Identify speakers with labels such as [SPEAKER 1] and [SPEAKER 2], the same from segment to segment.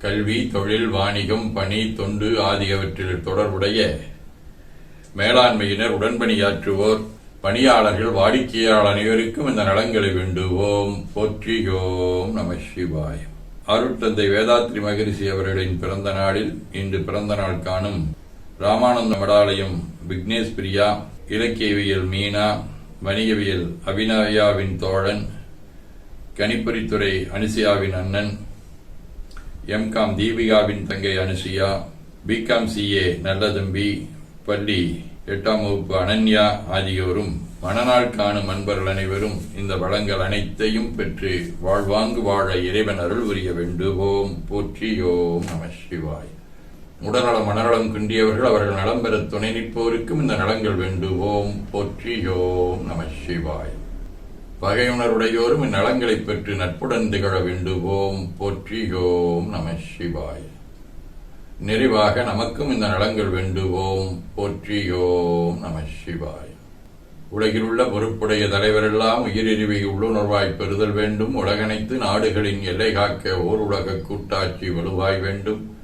[SPEAKER 1] கல்வி தொழில் வாணிகம் பணி தொண்டு ஆகியவற்றில் தொடர்புடைய மேலாண்மையினர் உடன்பணியாற்றுவோர் பணியாளர்கள் வாடிக்கையாளர் அனைவருக்கும் இந்த நலன்களை வேண்டுவோம். போற்றியோம் நம சிவாயம் அருட்தந்தை வேதாத்ரி மகரிஷி அவர்களின் பிறந்த நாளில் இன்று பிறந்த நாள் காணும் ராமானந்த மடாலயம் விக்னேஷ் பிரியா இலக்கியவியல் மீனா வணிகவியல் அபிநயாவின் தோழன் கணிப்பொறித்துறை அனுசியாவின் அண்ணன் எம்காம் தீபிகாவின் தங்கை அனுசியா பிகாம் சிஏ நல்லதம்பி பள்ளி எட்டாம் வகுப்பு அனன்யா ஆகியோரும் மணநாள் காணும் அன்பர்கள் அனைவரும் இந்த வளங்கள் அனைத்தையும் பெற்று வாழ்வாங்கு வாழ இறைவன் அருள் புரிய வேண்டுவோம். போற்றியோம் நம சிவாய். உடல்நலம் மனநலம் குன்றியவர்கள் அவர்கள் நலம் பெற துணை நிற்போருக்கும் இந்த நலங்கள் வேண்டுவோம். போற்றியோம் நம சிவாய். பகையுணருடையோரும் இந்நலங்களைப் பெற்று நட்புடன் திகழ வேண்டுவோம். போற்றியோம் நம சிவாய். நிறைவாக நமக்கும் இந்த நலங்கள் வேண்டுவோம். போற்றியோம் நம சிவாய். உலகில் உள்ள பொறுப்புடைய தலைவரெல்லாம் உயிரிழிவை உள்ளுணர்வாய் பெறுதல் வேண்டும். உலகனைத்து நாடுகளின் எல்லை காக்க ஓர் உலக கூட்டாட்சி வலுவாய் வேண்டும்.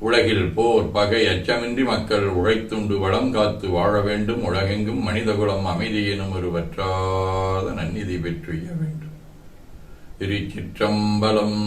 [SPEAKER 1] உலகில் போர் பகை அச்சமின்றி மக்கள் உழைத்துண்டு வளம் காத்து வாழ வேண்டும். உலகெங்கும் மனிதகுலம் அமைதி எனும் ஒரு வற்றாத நன்னிதி பெற்றுய வேண்டும். திருச்சிற்றம்பலம்.